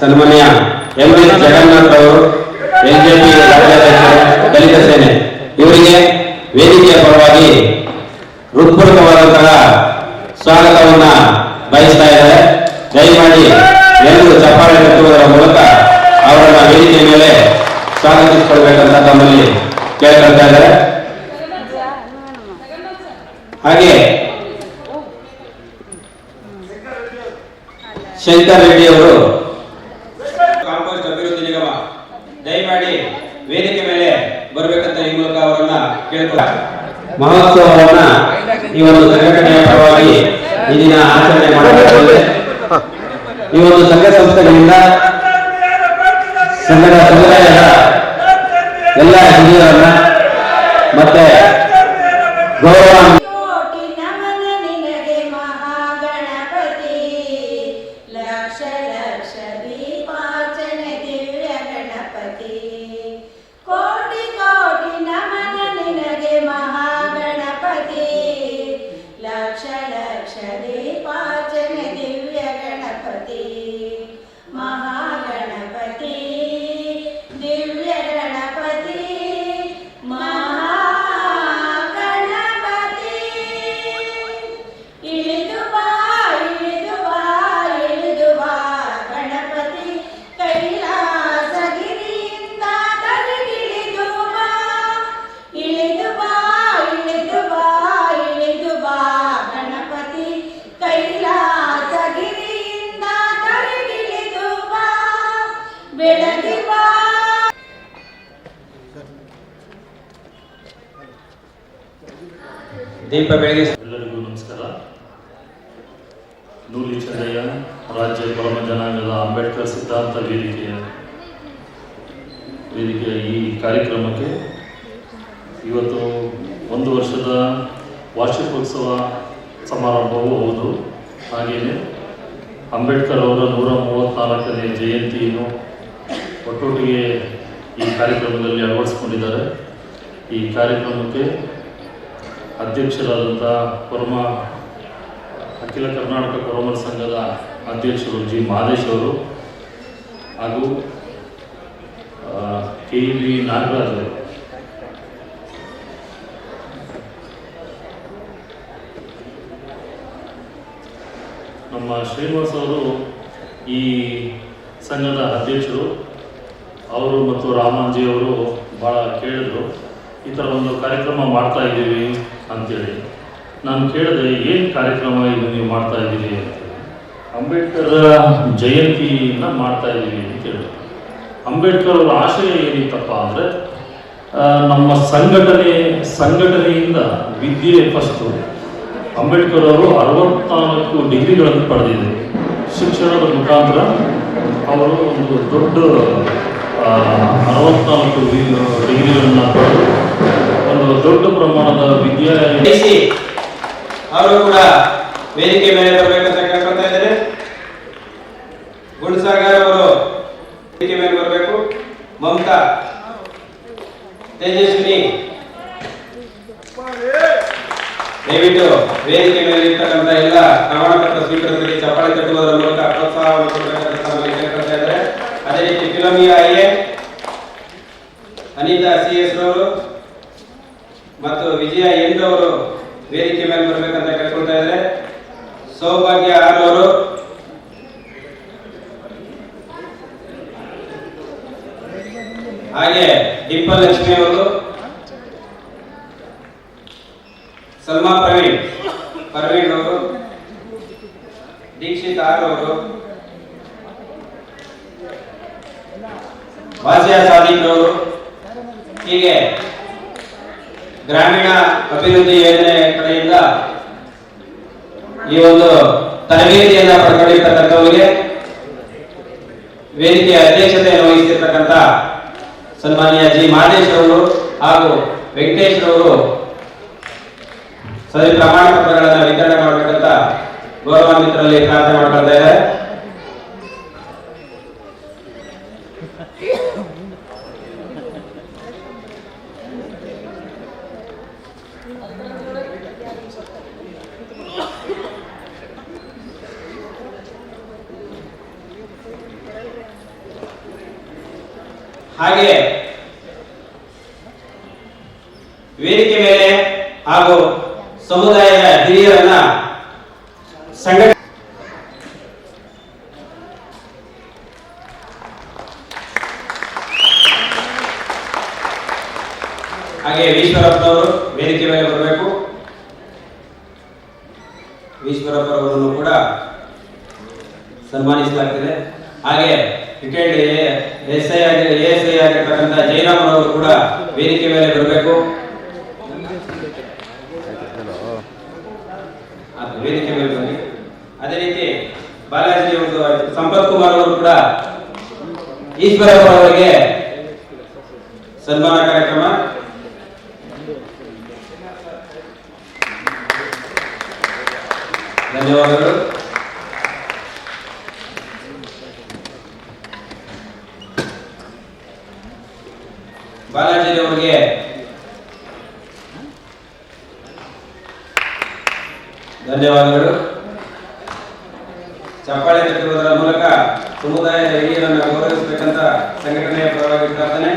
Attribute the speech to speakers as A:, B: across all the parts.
A: ಸನ್ಮಾನ್ಯ M S Jagannath ಅವರು LJP ರಾಜ್ಯಾಧ್ಯಕ್ಷರು ದಲಿತ ಸೇನೆ. ಇವರಿಗೆ ವೇದಿಕೆಯ ಪರವಾಗಿ ಹೃತ್ಪೂರ್ವಕವಾದಂತಹ ಸ್ವಾಗತವನ್ನ ಬಯಸ್ತಾ ಇದ್ದಾರೆ. ದಯಮಾಡಿ ಎಲ್ಲರೂ ಚಪ್ಪಾಳೆ ಕಟ್ಟುವುದರ ಮೂಲಕ ಅವರನ್ನ ವೇದಿಕೆಯ ಮೇಲೆ ಸ್ವಾಗತಿಸಿಕೊಳ್ಬೇಕಂತ ತಮ್ಮಲ್ಲಿ ಕೇಳ್ಕೊಳ್ತಾ ಇದ್ದಾರೆ. ಹಾಗೆ ಶಂಕರ್ ರೆಡ್ಡಿ ಅವರು ಕಾಂಪೋಸ್ಟ್ ಅಭಿವೃದ್ಧಿ ನಿಗಮ ದಯಮಾಡಿ ವೇದಿಕೆ ಮೇಲೆ ಬರಬೇಕಂತ ಈ ಮೂಲಕ ಅವರನ್ನ ಕೇಳ್ಕೊಳ ಮಹೋತ್ಸವವನ್ನ ಈ ಒಂದು ಸಂಘಟನೆಯ ಪರವಾಗಿ ಈ ದಿನ ಆಚರಣೆ ಮಾಡಲಾಗುತ್ತದೆ. ಈ ಒಂದು ಸಂಘ ಸಂಸ್ಥೆಗಳಿಂದ ಸಂಘದ ಸಮುದಾಯದ ಎಲ್ಲ ಹಿರಿಯರನ್ನ ಮತ್ತೆ ಗೌರವ ದೀಪ ಬೆಳಗ್ಗೆ
B: ಎಲ್ಲರಿಗೂ ನಮಸ್ಕಾರ. ನೂಲಿ ಚಂದಯ್ಯ ರಾಜ್ಯ ಪರಮ ಜನಾಂಗದ ಅಂಬೇಡ್ಕರ್ ಸಿದ್ಧಾಂತ ವೇದಿಕೆಯ ವೇದಿಕೆಯ ಈ ಕಾರ್ಯಕ್ರಮಕ್ಕೆ ಇವತ್ತು ಒಂದು ವರ್ಷದ ವಾರ್ಷಿಕೋತ್ಸವ ಸಮಾರಂಭವೂ ಹೌದು. ಹಾಗೆಯೇ ಅಂಬೇಡ್ಕರ್ ಅವರ ನೂರ ಮೂವತ್ತ್ನಾಲ್ಕನೇ ಜಯಂತಿಯನ್ನು ಒಟ್ಟೊಟ್ಟಿಗೆ ಈ ಕಾರ್ಯಕ್ರಮದಲ್ಲಿ ಅಳವಡಿಸ್ಕೊಂಡಿದ್ದಾರೆ. ಈ ಕಾರ್ಯಕ್ರಮಕ್ಕೆ ಅಧ್ಯಕ್ಷರಾದಂಥ ಪರಮ ಅಖಿಲ ಕರ್ನಾಟಕ ಕೊರಮರ ಸಂಘದ ಅಧ್ಯಕ್ಷರು ಜಿ ಮಹದೇಶ್ ಅವರು ಹಾಗೂ ಕೆ ವಿ ನಾಗರಾಜ್ ಅವರು. ನಮ್ಮ ಶ್ರೀನಿವಾಸ್ ಅವರು ಈ ಸಂಘದ ಅಧ್ಯಕ್ಷರು. ಅವರು ಮತ್ತು ರಾಮಾಂಜಿ ಅವರು ಭಾಳ ಕೇಳಿದ್ರು. ಈ ಥರ ಒಂದು ಕಾರ್ಯಕ್ರಮ ಮಾಡ್ತಾ ಇದ್ದೀವಿ. ಅಂತೇಳಿ. ನಾನು ಕೇಳಿದೆ, ಏನು ಕಾರ್ಯಕ್ರಮ ಇದು ನೀವು ಮಾಡ್ತಾ ಇದ್ದೀರಿ ಅಂಬೇಡ್ಕರ್ ಜಯಂತಿನ ಮಾಡ್ತಾ ಇದ್ದೀವಿ ಅಂತ ಹೇಳಿದ್ರು ಅಂಬೇಡ್ಕರ್ ಅವರ ಆಶಯ ಏನಿತ್ತಪ್ಪ ಅಂದರೆ ನಮ್ಮ ಸಂಘಟನೆ, ಸಂಘಟನೆಯಿಂದ ವಿದ್ಯೆ ಫಸ್ಟು ಅಂಬೇಡ್ಕರ್ ಅವರು ಅರವತ್ನಾಲ್ಕು ಡಿಗ್ರಿಗಳನ್ನು ಪಡೆದಿದ್ದರು. ಶಿಕ್ಷಣದ ಮುಖಾಂತರ ಅವರು ಒಂದು ದೊಡ್ಡ ಅರವತ್ನಾಲ್ಕು ಡಿಗ್ರಿಗಳನ್ನು ಪಡೆದು ದೊಡ್ಡ ಪ್ರಮಾಣದ ವಿದ್ಯಾ
A: ಡಿಸಿ ಅವರು ಕೂಡ ವೇದಿಕೆ ಮೇಲೆ ಬರಬೇಕಂತ ಕೇಳ್ಕೊಳ್ತಾ ಇದ್ದಾರೆ. ಗುಣಸಾಗರ್ ಅವರು ವೇದಿಕೆ ಮೇಲೆ ಬರಬೇಕು. ಮಮತಾ, ತೇಜಸ್ವಿನಿ, ದಯವಿಟ್ಟು ವೇದಿಕೆ ಮೇಲೆ ಇರ್ತಕ್ಕಂಥ ಎಲ್ಲ ಪ್ರಮಾಣ ಪತ್ರ ಸ್ವೀಕರಿಸಲಿಕ್ಕೆ ಚಪ್ಪಾಳೆ ತಟ್ಟುವುದರ ಮೂಲಕ ಪ್ರೋತ್ಸಾಹವನ್ನು ಕೊಡಬೇಕಂತ ಇದ್ದಾರೆ. ಅದೇ ರೀತಿ ಫಿಲಮಿಯ ಅನಿತಾ ಸಿ ಎಸ್ ರವರು ಮತ್ತು ವಿಜಯ ಎಂಡ್ ಅವರು ವೇದಿಕೆ ಮೇಲೆ ಬರಬೇಕಂತ ಕೇಳ್ಕೊಳ್ತಾ ಇದ್ದಾರೆ. ಸೌಭಾಗ್ಯ ಆರ್ ಅವರು. ಹಾಗೆ ಡಿಂಪಲ್ ಲಕ್ಷ್ಮಿ ಅವರು. ಸಲ್ಮಾ ಪ್ರವೀಣ್ ಪ್ರವೀಣ್ ಅವರು. ದೀಕ್ಷಿತ್ ಆರ್ ಅವರು. ವಾಸಿಯಾ ಸಾದಿಕ್ ಅವರು. ಹೀಗೆ ಗ್ರಾಮೀಣ ಅಭಿವೃದ್ಧಿ ಯೋಜನೆ ಕಡೆಯಿಂದ ಈ ಒಂದು ತರಬೇತಿಯನ್ನ ಪಡ್ಕೊಂಡಿರ್ತಕ್ಕಂಥವರಿಗೆ ವೇದಿಕೆಯ ಅಧ್ಯಕ್ಷತೆಯನ್ನು ವಹಿಸಿರ್ತಕ್ಕಂಥ ಸನ್ಮಾನ್ಯ ಜಿ ಮಹದೇಶ್ ಅವರು ಹಾಗೂ ವೆಂಕಟೇಶ್ ಅವರು ಸರಿ ಪ್ರಮಾಣ ಪತ್ರಗಳನ್ನ ವಿತರಣೆ ಮಾಡಬೇಕಂತ ಗೌರವಾನ್ವಿತರಲ್ಲಿ ಪ್ರಾರ್ಥನೆ ಮಾಡ್ಕೊಳ್ತಾ ಇದ್ದಾರೆ. ಹಾಗೆ ವೇದಿಕೆ ಮೇಲೆ ಹಾಗೂ ಸಮುದಾಯದ ಹಿರಿಯರನ್ನ ಸಂಘಟ ಹಾಗೆ ಈಶ್ವರಪ್ಪನವರು ವೇದಿಕೆ ಮೇಲೆ ಬರಬೇಕು. ಈಶ್ವರಪ್ಪರವರನ್ನು ಕೂಡ ಸನ್ಮಾನಿಸಲಾಗ್ತಿದೆ. ಹಾಗೆ ರಿಟೈರ್ಡ್ ಎಸ್ ಐ ಆಗಿ ಎಸ್ ಐ ಆಗಿರ್ತಕ್ಕಂಥ ಜಯರಾಮನವರು ಕೂಡ ವೇದಿಕೆ ಮೇಲೆ ಬರಬೇಕು. ವೇದಿಕೆ ಮೇಲೆ ಬನ್ನಿ. ಅದೇ ರೀತಿ ಬಾಲಾಜಿ ಅವರು ಸಂಪತ್ ಕುಮಾರ್ ಅವರು ಕೂಡ ಈಶ್ವರಪ್ಪ ಅವರಿಗೆ ಸನ್ಮಾನ ಕಾರ್ಯಕ್ರಮ. ಧನ್ಯವಾದಗಳು ಬಾಲಾಜಿ ಅವರಿಗೆ ಧನ್ಯವಾದಗಳು. ಚಪ್ಪಾಳೆ ತಟ್ಟುವುದರ ಮೂಲಕ ಸಮುದಾಯ ಹಿರಿಯರನ್ನು ಗೌರವಿಸಬೇಕಂತ ಸಂಘಟನೆಯ ಪರವಾಗಿ ಪ್ರಾರ್ಥನೆ.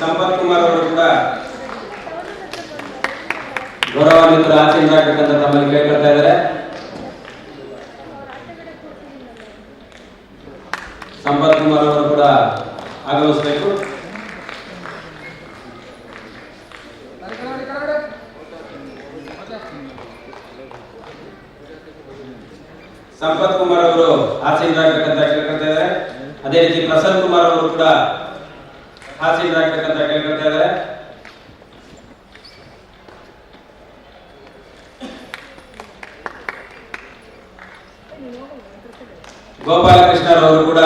A: ಸಂಪತ್ ಕುಮಾರ್ ಅವರು ಕೂಡ ಗೌರವಾನ್ವಿತರ ಆಚೆಯಿಂದ ಆಗ್ಬೇಕಂತ ತಮ್ಮಲ್ಲಿ ಕೇಳ್ಕೊಳ್ತಾ ಇದ್ದಾರೆ ಸಂಪತ್ ಕುಮಾರ್ ಅವರು ಕೂಡ ಆಗಮಿಸಬೇಕು ಸಂಪತ್ ಕುಮಾರ್ ಅವರು ಹಾಸ್ಯರಾಗಬೇಕಂತ ಕೇಳ್ಕೊಳ್ತಾ ಇದ್ದಾರೆ. ಅದೇ ರೀತಿ ಪ್ರಸನ್ನ ಕುಮಾರ್ ಅವರು ಕೂಡ ಹಾಸ್ಯರಾಗಬೇಕಂತ ಕೇಳ್ಕೊಳ್ತಾ ಇದ್ದಾರೆ. ಗೋಪಾಲಕೃಷ್ಣ ಅವರು ಕೂಡ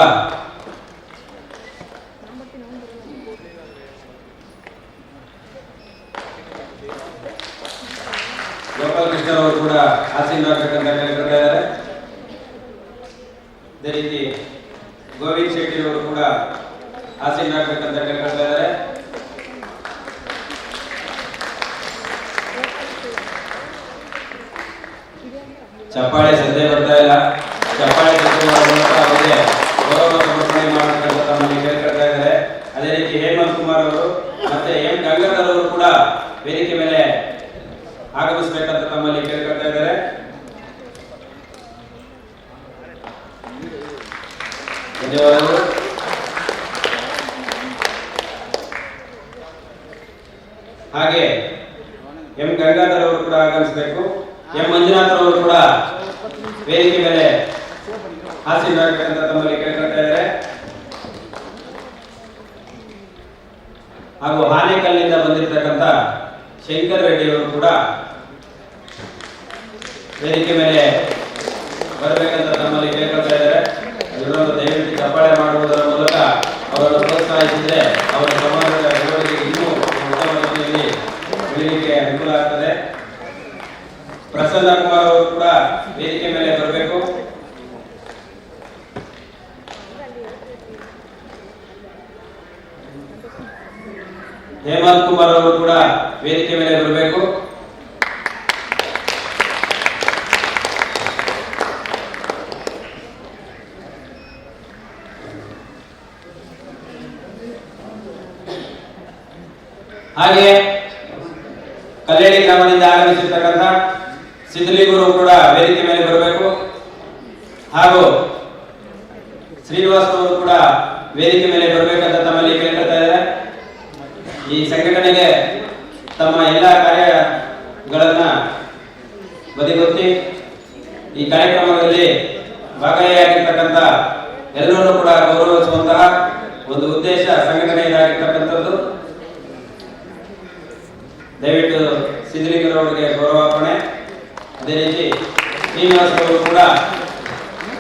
A: ಗೋಪಾಲಕೃಷ್ಣ ಅವರು ಕೂಡ ಹಾಸ್ಯರಾಗಬೇಕಂತ ಕೇಳ್ಕೊಳ್ತಾ ಇದ್ದಾರೆ ಅದೇ ರೀತಿ ಗೋವಿಂದ್ ಶೆಟ್ಟಿ ಅವರು ಕೂಡ ಹಾಸ್ಯರಾಗಬೇಕಂತ ಕೇಳ್ಕೊಳ್ತಾ ಇದ್ದಾರೆ ಚಪ್ಪಾಳೆ ಸದ್ಯ ಬರ್ತಾ ಇಲ್ಲ. ಚಪ್ಪಾಳೆ ಅವರಿಗೆ ಗೌರವ ಸಮರ್ಪಣೆ ಮಾಡತಕ್ಕಂಥ ತಮ್ಮಲ್ಲಿ ಕೇಳ್ಕೊಳ್ತಾ ಇದ್ದಾರೆ. ಅದೇ ರೀತಿ ಹೇಮಂತ್ ಕುಮಾರ್ ಅವರು ಮತ್ತೆ ಎಂ. ಗಂಗಾಧರ್ ಅವರು ಕೂಡ ವೇದಿಕೆ ಮೇಲೆ ಆಗಮಿಸಬೇಕಂತ ತಮ್ಮಲ್ಲಿ ಕೇಳ್ಕೊಳ್ತಾ ಇದ್ದಾರೆ. ಹಾಗೆ ಎಂ. ಗಂಗಾಧರ್ ಅವರು ಕೂಡ ಆಗಮಿಸಬೇಕು. ಎಂ. ಮಂಜುನಾಥ್ ಅವರು ಕೂಡ ವೇದಿಕೆ ಮೇಲೆ ಹಾಸ್ಯರಾಗಬೇಕಂತ ತಮ್ಮಲ್ಲಿ ಕೇಳ್ಕೊಳ್ತಾ ಇದ್ದಾರೆ. ಹಾಗೂ ಹಾನೇಕಲ್ಲಿಂದ ಬಂದಿರತಕ್ಕಂಥ ಶಂಕರ್ ರೆಡ್ಡಿಯವರು ಕೂಡ ವೇದಿಕೆ ಮೇಲೆ ಬರಬೇಕಂತ ತಮ್ಮಲ್ಲಿ ಕೇಳ್ಕೊಳ್ತಾ ಇದ್ದಾರೆ. ಇವರನ್ನು ದಯವಿಟ್ಟು ಚಪ್ಪಾಳೆ ಮಾಡುವುದರ ಮೂಲಕ ಅವರನ್ನು ಪ್ರೋತ್ಸಾಹಿಸಿದ್ರೆ ಅವರ ಸಮಾಜದ ಪ್ರಸನ್ನ ಕುಮಾರ್ ಅವರು ಕೂಡ ವೇದಿಕೆ ಮೇಲೆ ಬರಬೇಕು. ಹೇಮಂತ್ ಕುಮಾರ್ ಅವರು ಕೂಡ ವೇದಿಕೆ ಮೇಲೆ ಬರಬೇಕು. ಹಾಗೆ ಕಲ್ಲೇಡಿ ಗ್ರಾಮದಿಂದ ಆಗಮಿಸಿರ್ತಕ್ಕಂಥ ಸಿದ್ಧಲಿಂಗರು ಕೂಡ ವೇದಿಕೆ ಮೇಲೆ ಬರಬೇಕು ಹಾಗೂ ಶ್ರೀನಿವಾಸ್ ಅವರು ಕೂಡ ವೇದಿಕೆ ಮೇಲೆ ಬರಬೇಕಂತ ತಮ್ಮಲ್ಲಿ ಕೇಳ್ಕೊಳ್ತಾ ಇದ್ದಾರೆ. ಈ ಸಂಘಟನೆಗೆ ತಮ್ಮ ಎಲ್ಲ ಕಾರ್ಯಗಳನ್ನ ಬದಿಗೊತ್ತಿ ಈ ಕಾರ್ಯಕ್ರಮದಲ್ಲಿ ಭಾಗಿಯಾಗಿರ್ತಕ್ಕಂಥ ಎಲ್ಲರನ್ನೂ ಕೂಡ ಗೌರವಿಸುವಂತಹ ಒಂದು ಉದ್ದೇಶ ಸಂಘಟನೆಯದಾಗಿರ್ತಕ್ಕಂಥದ್ದು ದಯವಿಟ್ಟು ಸಿದ್ಧಲಿಂಗರವರಿಗೆ ಗೌರವಾರ್ಪಣೆ. ಅದೇ ರೀತಿ ಶ್ರೀನಿವಾಸ್ ಅವರು ಕೂಡ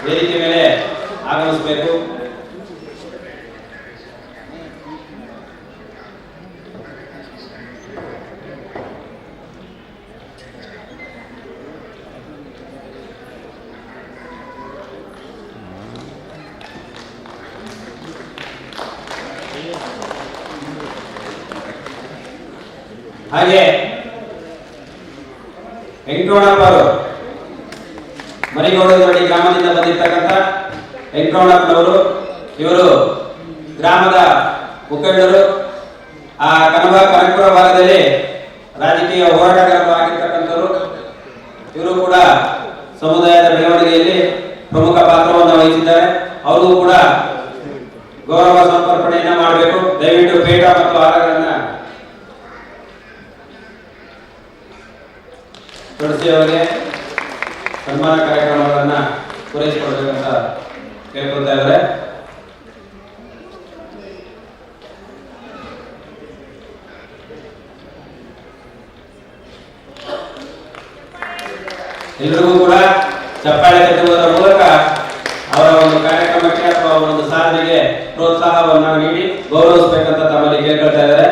A: ವೇದಿಕೆ ಮೇಲೆ ಆಗಮಿಸಬೇಕು. ಹಾಗೆ ವೆಂಕಟೋಣಪ್ಪ ಅವರು ಮರಿಗೌಡನಹಳ್ಳಿ ಗ್ರಾಮದಿಂದ ಬಂದಿರತಕ್ಕಂಥ ವೆಂಕಟರಮಣಪ್ಪನವರು ಇವರು ಗ್ರಾಮದ ಮುಖಂಡರು. ಆ ಕನಬ ಕನಕಪುರ ಭಾಗದಲ್ಲಿ ರಾಜಕೀಯ ಹೋರಾಟಗಾರರು ಇವರು ಕೂಡ ಸಮುದಾಯದ ಬೆಳವಣಿಗೆಯಲ್ಲಿ ಪ್ರಮುಖ ಪಾತ್ರವನ್ನು ವಹಿಸಿದ್ದಾರೆ. ಅವರು ಕೂಡ ಗೌರವ ಸಂಪರ್ಪಣೆಯನ್ನ ಮಾಡಬೇಕು. ದಯವಿಟ್ಟು ಪೇಟ ಮತ್ತು ಆಹಾರಗಳನ್ನ ಅವರಿಗೆ ಸನ್ಮಾನ ಕಾರ್ಯಕ್ರಮ ಪೂರೈಸಿಕೊಡ್ಬೇಕಂತ ಕೇಳ್ಕೊಳ್ತಾ ಇದ್ದಾರೆ. ಎಲ್ರಿಗೂ ಕೂಡ ಚಪ್ಪಾಳೆ ಕಟ್ಟುವುದರ ಮೂಲಕ ಅವರ ಒಂದು ಕಾರ್ಯಕ್ರಮಕ್ಕೆ ಅಥವಾ ಒಂದು ಸಾಧನೆಗೆ ಪ್ರೋತ್ಸಾಹವನ್ನು ನೀಡಿ ಗೌರವಿಸಬೇಕಂತ ತಮ್ಮಲ್ಲಿ ಕೇಳ್ಕೊಳ್ತಾ ಇದ್ದಾರೆ.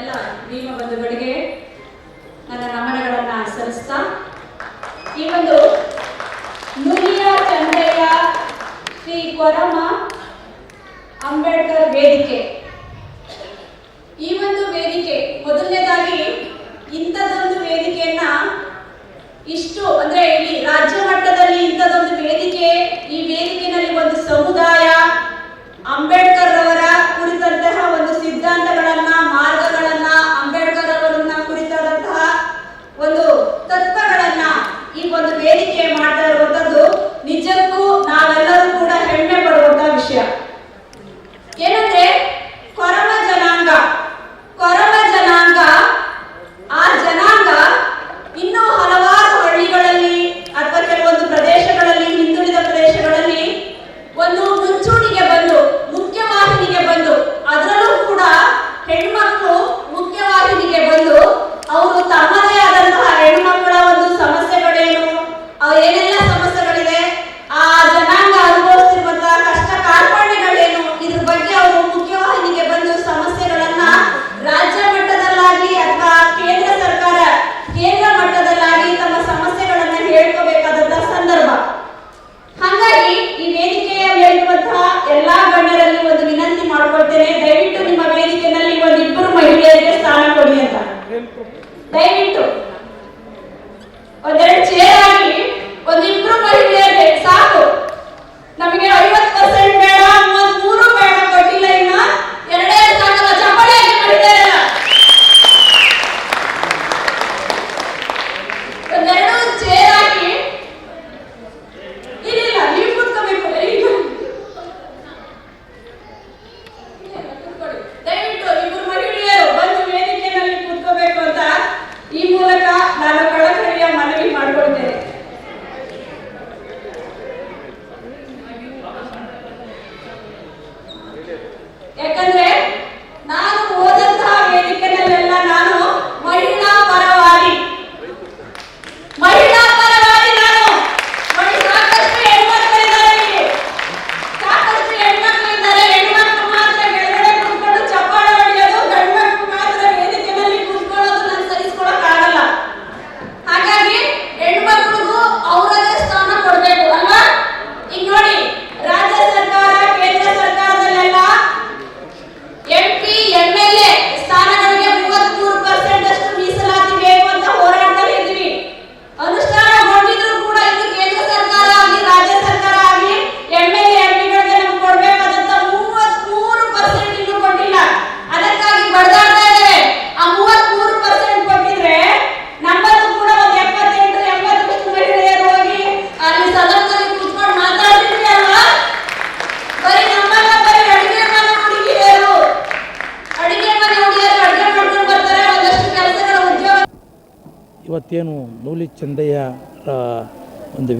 C: ಎಲ್ಲ ನಿಮ್ಮ ಬಂಧುಗಳಿಗೆ ನನ್ನ ನಮನಗಳನ್ನು ಸಲ್ಲಿಸ್ತಾ ಈ ಒಂದು ನುಲಿಯ ಚಂದ್ರಯ್ಯ ಶ್ರೀ ಕೊರಮ ಅಂಬೇಡ್ಕರ್ ವೇದಿಕೆ. ಈ ಒಂದು ವೇದಿಕೆ, ಮೊದಲನೇದಾಗಿ ಇಂಥದ್ದೊಂದು ವೇದಿಕೆಯನ್ನ ಇಷ್ಟು ಅಂದ್ರೆ ಇಲ್ಲಿ ರಾಜ್ಯ ಮಟ್ಟದಲ್ಲಿ ಇಂಥದ್ದೊಂದು ವೇದಿಕೆ, ಈ ವೇದಿಕೆನಲ್ಲಿ ಒಂದು ಸಮುದಾಯ, ಅಂಬೇಡ್ಕರ್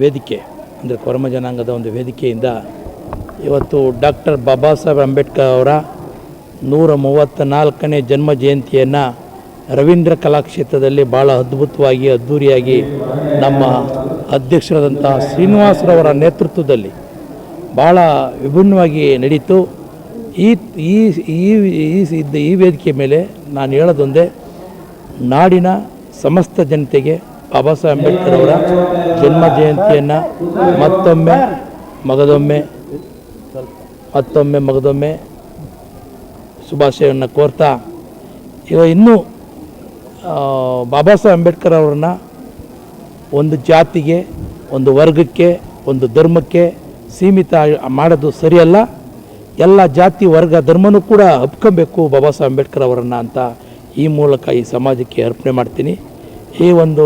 C: ವೇದಿಕೆ,
D: ಅಂದರೆ ಕೊರಮ ಜನಾಂಗದ ಒಂದು ವೇದಿಕೆಯಿಂದ ಇವತ್ತು ಡಾಕ್ಟರ್ ಬಾಬಾ ಸಾಹೇಬ್ ಅಂಬೇಡ್ಕರ್ ಅವರ ನೂರ ಮೂವತ್ತ ನಾಲ್ಕನೇ ಜನ್ಮ ಜಯಂತಿಯನ್ನು ರವೀಂದ್ರ ಕಲಾಕ್ಷೇತ್ರದಲ್ಲಿ ಭಾಳ ಅದ್ಭುತವಾಗಿ ಅದ್ಧೂರಿಯಾಗಿ ನಮ್ಮ ಅಧ್ಯಕ್ಷರಾದಂಥ ಶ್ರೀನಿವಾಸರವರ ನೇತೃತ್ವದಲ್ಲಿ ಭಾಳ ವಿಭಿನ್ನವಾಗಿ ನಡೀತು. ಈ ಈ ಈ ವೇದಿಕೆ ಮೇಲೆ ನಾನು ಹೇಳೋದೊಂದೇ, ನಾಡಿನ ಸಮಸ್ತ ಜನತೆಗೆ ಬಾಬಾ ಸಾಹೇಬ್ ಅಂಬೇಡ್ಕರ್ ಅವರ ಜನ್ಮ ಜಯಂತಿಯನ್ನು ಮತ್ತೊಮ್ಮೆ, ಮಗದೊಮ್ಮೆ ಮತ್ತೊಮ್ಮೆ ಮಗದೊಮ್ಮೆ ಶುಭಾಶಯವನ್ನು ಕೋರ್ತಾ, ಇವ ಇನ್ನೂ ಬಾಬಾ ಸಾಹೇಬ್ ಅಂಬೇಡ್ಕರ್ ಅವರನ್ನು ಒಂದು ಜಾತಿಗೆ, ಒಂದು ವರ್ಗಕ್ಕೆ, ಒಂದು ಧರ್ಮಕ್ಕೆ ಸೀಮಿತ ಮಾಡೋದು ಸರಿಯಲ್ಲ. ಎಲ್ಲ ಜಾತಿ, ವರ್ಗ, ಧರ್ಮನೂ ಕೂಡ ಹಬ್ಕೊಬೇಕು ಬಾಬಾ ಸಾಹೇಬ್ ಅಂಬೇಡ್ಕರ್ ಅವರನ್ನು ಅಂತ ಈ ಮೂಲಕ ಈ ಸಮಾಜಕ್ಕೆ ಅರ್ಪಣೆ ಮಾಡ್ತೀನಿ. ಈ ಒಂದು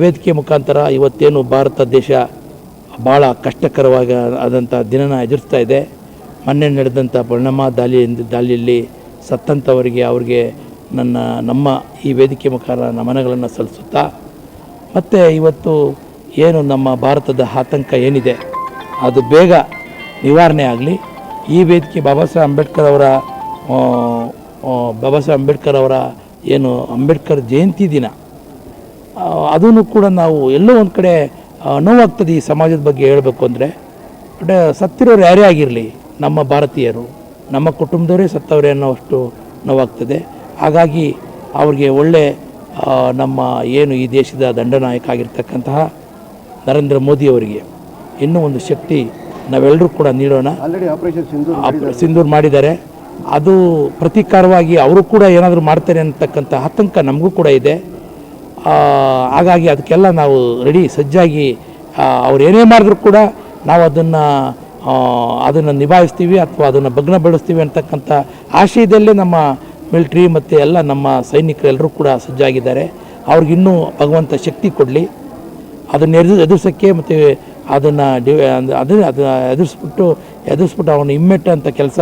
D: ವೇದಿಕೆ ಮುಖಾಂತರ ಇವತ್ತೇನು ಭಾರತ ದೇಶ ಭಾಳ ಕಷ್ಟಕರವಾಗಿ ಆದಂಥ ದಿನನ ಎದುರಿಸ್ತಾ ಇದೆ. ಮೊನ್ನೆ ನಡೆದಂಥ ಪರಿಣಾಮ ದಾಳಿ ದಾಳಿಯಲ್ಲಿ ಸತ್ತಂಥವರಿಗೆ ಅವ್ರಿಗೆ ನನ್ನ, ನಮ್ಮ ಈ ವೇದಿಕೆ ಮುಖಾಂತರ ನಮನಗಳನ್ನು ಸಲ್ಲಿಸುತ್ತಾ, ಮತ್ತು ಇವತ್ತು ಏನು ನಮ್ಮ ಭಾರತದ ಆತಂಕ ಏನಿದೆ, ಅದು ಬೇಗ ನಿವಾರಣೆ ಆಗಲಿ. ಈ ವೇದಿಕೆ ಬಾಬಾ ಸಾಹೇಬ್ ಅಂಬೇಡ್ಕರ್ ಅವರ ಬಾಬಾ ಸಾಹೇಬ್ ಅಂಬೇಡ್ಕರ್ ಅವರ ಏನು ಅಂಬೇಡ್ಕರ್ ಜಯಂತಿ ದಿನ ಅದನ್ನು ಕೂಡ ನಾವು ಎಲ್ಲೋ ಒಂದು ಕಡೆ ನೋವಾಗ್ತದೆ ಈ ಸಮಾಜದ ಬಗ್ಗೆ ಹೇಳಬೇಕು ಅಂದರೆ ಬಟ್ ಸತ್ತಿರೋರು ಯಾರೇ ಆಗಿರಲಿ ನಮ್ಮ ಭಾರತೀಯರು ನಮ್ಮ ಕುಟುಂಬದವರೇ ಸತ್ತವರೇ ಅನ್ನೋಷ್ಟು ನೋವಾಗ್ತದೆ. ಹಾಗಾಗಿ ಅವ್ರಿಗೆ ಒಳ್ಳೆ ನಮ್ಮ ಏನು ಈ ದೇಶದ ದಂಡನಾಯಕ ಆಗಿರ್ತಕ್ಕಂತಹ ನರೇಂದ್ರ ಮೋದಿಯವರಿಗೆ ಇನ್ನೂ ಒಂದು ಶಕ್ತಿ ನಾವೆಲ್ಲರೂ ಕೂಡ ನೀಡೋಣ. ಸಿಂಧೂರ್ ಮಾಡಿದ್ದಾರೆ. ಅದು ಪ್ರತೀಕಾರವಾಗಿ ಅವರು ಕೂಡ ಏನಾದರೂ ಮಾಡ್ತಾರೆ ಅಂತಕ್ಕಂಥ ಆತಂಕ ನಮಗೂ ಕೂಡ ಇದೆ. ಹಾಗಾಗಿ ಅದಕ್ಕೆಲ್ಲ ನಾವು ರೆಡಿ ಸಜ್ಜಾಗಿ ಅವ್ರು ಏನೇ ಮಾಡಿದ್ರು ಕೂಡ ನಾವು ಅದನ್ನು ಅದನ್ನು ನಿಭಾಯಿಸ್ತೀವಿ ಅಥವಾ ಅದನ್ನು ಭಗ್ನ ಬೆಳೆಸ್ತೀವಿ ಅಂತಕ್ಕಂಥ ಆಶಯದಲ್ಲೇ ನಮ್ಮ ಮಿಲಿಟ್ರಿ ಮತ್ತು ಎಲ್ಲ ನಮ್ಮ ಸೈನಿಕರೆಲ್ಲರೂ ಕೂಡ ಸಜ್ಜಾಗಿದ್ದಾರೆ. ಅವ್ರಿಗಿನ್ನೂ ಭಗವಂತ ಶಕ್ತಿ ಕೊಡಲಿ. ಅದನ್ನು ಎದುರು, ಎದುರಿಸೋಕ್ಕೆ ಮತ್ತು ಅದನ್ನು ಡಿ ಅದನ್ನ ಅದನ್ನು ಎದುರಿಸ್ಬಿಟ್ಟು ಎದುರಿಸ್ಬಿಟ್ಟು ಅವನು ಇಮ್ಮೆಟ್ಟಂಥ ಕೆಲಸ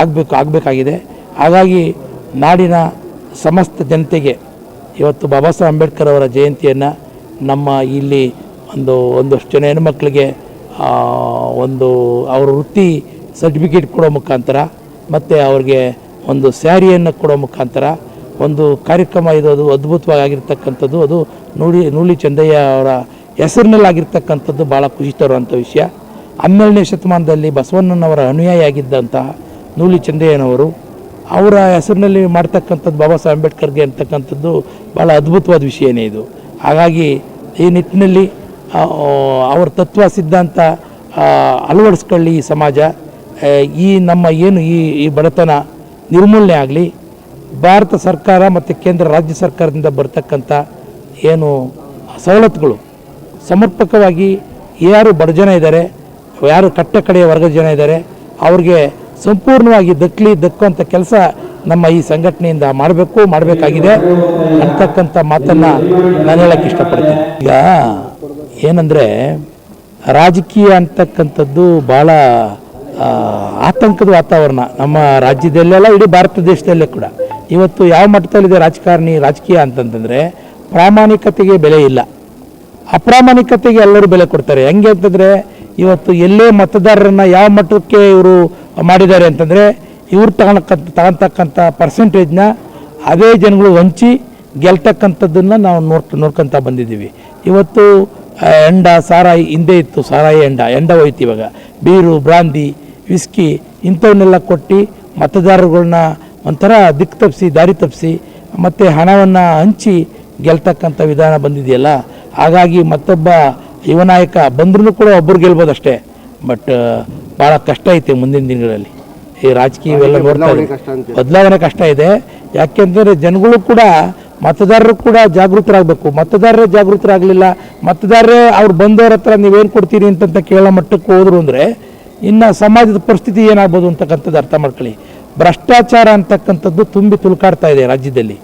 D: ಆಗಬೇಕು, ಆಗಬೇಕಾಗಿದೆ. ಹಾಗಾಗಿ ನಾಡಿನ ಸಮಸ್ತ ಜನತೆಗೆ ಇವತ್ತು ಬಾಬಾ ಸಾಹೇಬ್ ಅಂಬೇಡ್ಕರ್ ಅವರ ಜಯಂತಿಯನ್ನು ನಮ್ಮ ಇಲ್ಲಿ ಒಂದು, ಒಂದಷ್ಟು ಜನ ಹೆಣ್ಮಕ್ಳಿಗೆ ಒಂದು, ಅವರ ವೃತ್ತಿ ಸರ್ಟಿಫಿಕೇಟ್ ಕೊಡೋ ಮುಖಾಂತರ, ಮತ್ತು ಅವ್ರಿಗೆ ಒಂದು ಸ್ಯಾರಿಯನ್ನು ಕೊಡೋ ಮುಖಾಂತರ, ಒಂದು ಕಾರ್ಯಕ್ರಮ ಇದು, ಅದು ಅದ್ಭುತವಾಗಿ ಆಗಿರ್ತಕ್ಕಂಥದ್ದು, ಅದು ನೂಲಿ ನೂಲಿ ಚಂದಯ್ಯ ಅವರ ಹೆಸರಿನಲ್ಲಿ ಆಗಿರ್ತಕ್ಕಂಥದ್ದು ಭಾಳ ಖುಷಿ ತರುವಂಥ ವಿಷಯ. ಹನ್ನೆರಡನೇ ಶತಮಾನದಲ್ಲಿ ಬಸವಣ್ಣನವರ ಅನುಯಾಯಿ ಆಗಿದ್ದಂತಹ ನೂಲಿ ಚಂದಯ್ಯನವರು ಅವರ ಹೆಸರಿನಲ್ಲಿ ಮಾಡ್ತಕ್ಕಂಥದ್ದು ಬಾಬಾ ಸಾಹೇಬ್ ಅಂಬೇಡ್ಕರ್ಗೆ ಅಂತಕ್ಕಂಥದ್ದು ಭಾಳ ಅದ್ಭುತವಾದ ವಿಷಯನೇ ಇದು. ಹಾಗಾಗಿ ಈ ನಿಟ್ಟಿನಲ್ಲಿ ಅವರ ತತ್ವ ಸಿದ್ಧಾಂತ ಅಳವಡಿಸ್ಕೊಳ್ಳಿ ಈ ಸಮಾಜ. ಈ ನಮ್ಮ ಏನು ಈ ಈ ಬಡತನ ನಿರ್ಮೂಲನೆ ಆಗಲಿ, ಭಾರತ ಸರ್ಕಾರ ಮತ್ತು ಕೇಂದ್ರ ರಾಜ್ಯ ಸರ್ಕಾರದಿಂದ ಬರ್ತಕ್ಕಂಥ ಏನು ಸವಲತ್ತುಗಳು, ಸಮರ್ಪಕವಾಗಿ ಯಾರು ಬಡ ಜನ ಇದ್ದಾರೆ, ಯಾರು ಕಟ್ಟ ಕಡೆಯ ವರ್ಗದ ಜನ ಇದ್ದಾರೆ, ಅವ್ರಿಗೆ ಸಂಪೂರ್ಣವಾಗಿ ದಕ್ಕಲಿ ದಕ್ಕುವಂಥ ಕೆಲಸ ನಮ್ಮ ಈ ಸಂಘಟನೆಯಿಂದ ಮಾಡಬೇಕು, ಮಾಡಬೇಕಾಗಿದೆ ಅಂತಕ್ಕಂಥ ಮಾತನ್ನು ನಾನು ಹೇಳಕ್ಕೆ ಇಷ್ಟಪಡ್ತೀನಿ. ಈಗ ಏನಂದರೆ ರಾಜಕೀಯ ಅಂತಕ್ಕಂಥದ್ದು ಭಾಳ ಆತಂಕದ ವಾತಾವರಣ ನಮ್ಮ ರಾಜ್ಯದಲ್ಲೆಲ್ಲ, ಇಡೀ ಭಾರತ ದೇಶದಲ್ಲೇ ಕೂಡ. ಇವತ್ತು ಯಾವ ಮಟ್ಟದಲ್ಲಿದೆ ರಾಜಕಾರಣಿ, ರಾಜಕೀಯ ಅಂತಂತಂದರೆ ಪ್ರಾಮಾಣಿಕತೆಗೆ ಬೆಲೆ ಇಲ್ಲ. ಅಪ್ರಾಮಾಣಿಕತೆಗೆ ಎಲ್ಲರೂ ಬೆಲೆ ಕೊಡ್ತಾರೆ. ಹೆಂಗೆ ಅಂತಂದರೆ ಇವತ್ತು ಎಲ್ಲೇ ಮತದಾರರನ್ನ ಯಾವ ಮಟ್ಟಕ್ಕೆ ಇವರು ಮಾಡಿದ್ದಾರೆ ಅಂತಂದರೆ ಇವ್ರು ತಗೊಳಕ್ಕಂತ ತಗೊತಕ್ಕಂಥ ಪರ್ಸೆಂಟೇಜ್ನ ಅದೇ ಜನಗಳು ಹಂಚಿ ಗೆಲ್ತಕ್ಕಂಥದ್ದನ್ನು ನಾವು ನೋಡ್ ನೋಡ್ಕೊತಾ ಬಂದಿದ್ದೀವಿ. ಇವತ್ತು ಎಂಡ ಸಾರಾಯಿ ಹಿಂದೆ ಇತ್ತು, ಸಾರಾಯಿ ಎಂಡ ಎಂಡ ಹೋಯ್ತು ಇವಾಗ. ಬೀರು, ಬ್ರಾಂದಿ, ವಿಸ್ಕಿ ಇಂಥವನ್ನೆಲ್ಲ ಕೊಟ್ಟು ಮತದಾರರುಗಳನ್ನ ಒಂಥರ ದಿಕ್ಕು ತಪ್ಪಿಸಿ, ದಾರಿ ತಪ್ಪಿಸಿ ಮತ್ತು ಹಣವನ್ನು ಹಂಚಿ ಗೆಲ್ತಕ್ಕಂಥ ವಿಧಾನ ಬಂದಿದೆಯಲ್ಲ? ಹಾಗಾಗಿ ಮತ್ತೊಬ್ಬ ಯುವ ನಾಯಕ ಬಂದ್ರೂ ಕೂಡ ಒಬ್ಬರು ಗೆಲ್ಬೋದು ಅಷ್ಟೇ ಬಟ್ ಭಾಳ ಕಷ್ಟ ಐತೆ ಮುಂದಿನ ದಿನಗಳಲ್ಲಿ. ಈ ರಾಜಕೀಯ ಇವೆಲ್ಲ ನೋಡ್ತಾ
E: ಬದಲಾವಣೆ ಕಷ್ಟ
D: ಇದೆ. ಯಾಕೆಂದರೆ ಜನಗಳು ಕೂಡ ಮತದಾರರು ಕೂಡ ಜಾಗೃತರಾಗಬೇಕು. ಮತದಾರರೇ ಜಾಗೃತರಾಗಲಿಲ್ಲ. ಮತದಾರರೇ ಅವ್ರು ಬಂದವ್ರ ಹತ್ರ ನೀವೇನು ಕೊಡ್ತೀರಿ ಅಂತಂತ ಕೇಳೋ ಮಟ್ಟಕ್ಕೆ ಹೋದ್ರು ಅಂದರೆ ಇನ್ನು ಸಮಾಜದ ಪರಿಸ್ಥಿತಿ ಏನಾಗ್ಬೋದು ಅಂತಕ್ಕಂಥದ್ದು ಅರ್ಥ ಮಾಡ್ಕೊಳ್ಳಿ. ಭ್ರಷ್ಟಾಚಾರ ಅಂತಕ್ಕಂಥದ್ದು ತುಂಬಿ ತುಳ್ಕಾಡ್ತಾ ಇದೆ ರಾಜ್ಯದಲ್ಲಿ.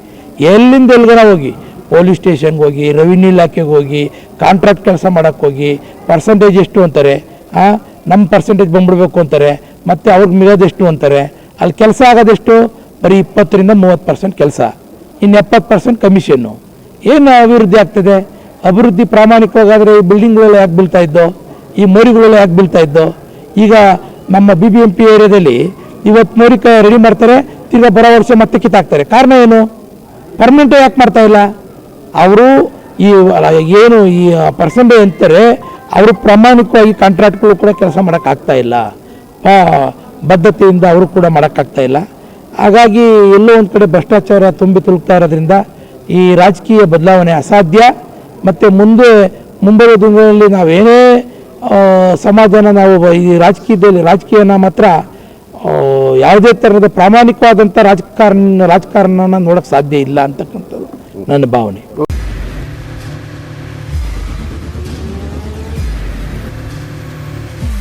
D: ಎಲ್ಲಿಂದ ಎಲ್ಲಿಗರ ಹೋಗಿ? ಪೊಲೀಸ್ ಸ್ಟೇಷನ್ಗೆ ಹೋಗಿ ರೆವಿನ್ಯೂ ಇಲಾಖೆಗೆ ಹೋಗಿ ಕಾಂಟ್ರಾಕ್ಟ್ ಕೆಲಸ ಮಾಡೋಕ್ಕೋಗಿ ಪರ್ಸಂಟೇಜ್ ಎಷ್ಟು ಅಂತಾರೆ? ಹಾಂ ನಮ್ಮ ಪರ್ಸೆಂಟೇಜ್ ಬಂದ್ಬಿಡ್ಬೇಕು ಅಂತಾರೆ, ಮತ್ತು ಅವ್ರಿಗೆ ಮಿಗೋದೆಷ್ಟು ಅಂತಾರೆ, ಅಲ್ಲಿ ಕೆಲಸ ಆಗೋದೆಷ್ಟು? ಬರೀ ಇಪ್ಪತ್ತರಿಂದ ಮೂವತ್ತು ಪರ್ಸೆಂಟ್ ಕೆಲಸ. ಇನ್ನು ಎಪ್ಪತ್ತು ಪರ್ಸೆಂಟ್ ಕಮಿಷನ್ನು ಏನು ಅಭಿವೃದ್ಧಿ ಆಗ್ತದೆ? ಅಭಿವೃದ್ಧಿ ಪ್ರಾಮಾಣಿಕವಾಗಾದರೆ ಈ ಬಿಲ್ಡಿಂಗ್ಗಳೆಲ್ಲ ಯಾಕೆ ಬೀಳ್ತಾ ಇದ್ದೋ? ಈ ಮೋರಿಗಳೆಲ್ಲ ಯಾಕೆ ಬೀಳ್ತಾ ಇದ್ದೋ? ಈಗ ನಮ್ಮ ಬಿ ಬಿ ಎಂ ಪಿ ಏರಿಯಾದಲ್ಲಿ ಇವತ್ತು ಮೋರಿ ರೆಡಿ ಮಾಡ್ತಾರೆ, ತಿರ್ಗಾ ಬರೋ ವರ್ಷ ಮತ್ತೆ ಕಿತ್ತಾಕ್ತಾರೆ. ಕಾರಣ ಏನು? ಪರ್ಮನೆಂಟೇ ಯಾಕೆ ಮಾಡ್ತಾ ಇಲ್ಲ? ಅವರು ಈ ಏನು ಈ ಪರ್ಸೆಂಟೇ ಅಂತಾರೆ ಅವರು ಪ್ರಾಮಾಣಿಕವಾಗಿ ಕಾಂಟ್ರಾಕ್ಟ್ಗಳು ಕೂಡ ಕೆಲಸ ಮಾಡೋಕ್ಕಾಗ್ತಾ ಇಲ್ಲ. ಬದ್ಧತೆಯಿಂದ ಅವರು ಕೂಡ ಮಾಡೋಕ್ಕಾಗ್ತಾ ಇಲ್ಲ. ಹಾಗಾಗಿ ಎಲ್ಲೋ ಒಂದು ಕಡೆ ಭ್ರಷ್ಟಾಚಾರ ತುಂಬಿ ತುಳುಕ್ತಾ ಇರೋದ್ರಿಂದ ಈ ರಾಜಕೀಯ ಬದಲಾವಣೆ ಅಸಾಧ್ಯ. ಮತ್ತು ಮುಂದೆ, ಮುಂಬರುವ ದಿನಗಳಲ್ಲಿ ನಾವೇನೇ ಸಮಾಧಾನ ನಾವು ಈ ರಾಜಕೀಯದಲ್ಲಿ, ರಾಜಕೀಯನ ಮಾತ್ರ ಯಾವುದೇ ಥರದ ಪ್ರಾಮಾಣಿಕವಾದಂಥ ರಾಜಕಾರಣ, ರಾಜಕಾರಣನ ನೋಡೋಕ್ಕೆ ಸಾಧ್ಯ ಇಲ್ಲ ಅಂತಕ್ಕಂಥದ್ದು ನನ್ನ ಭಾವನೆ.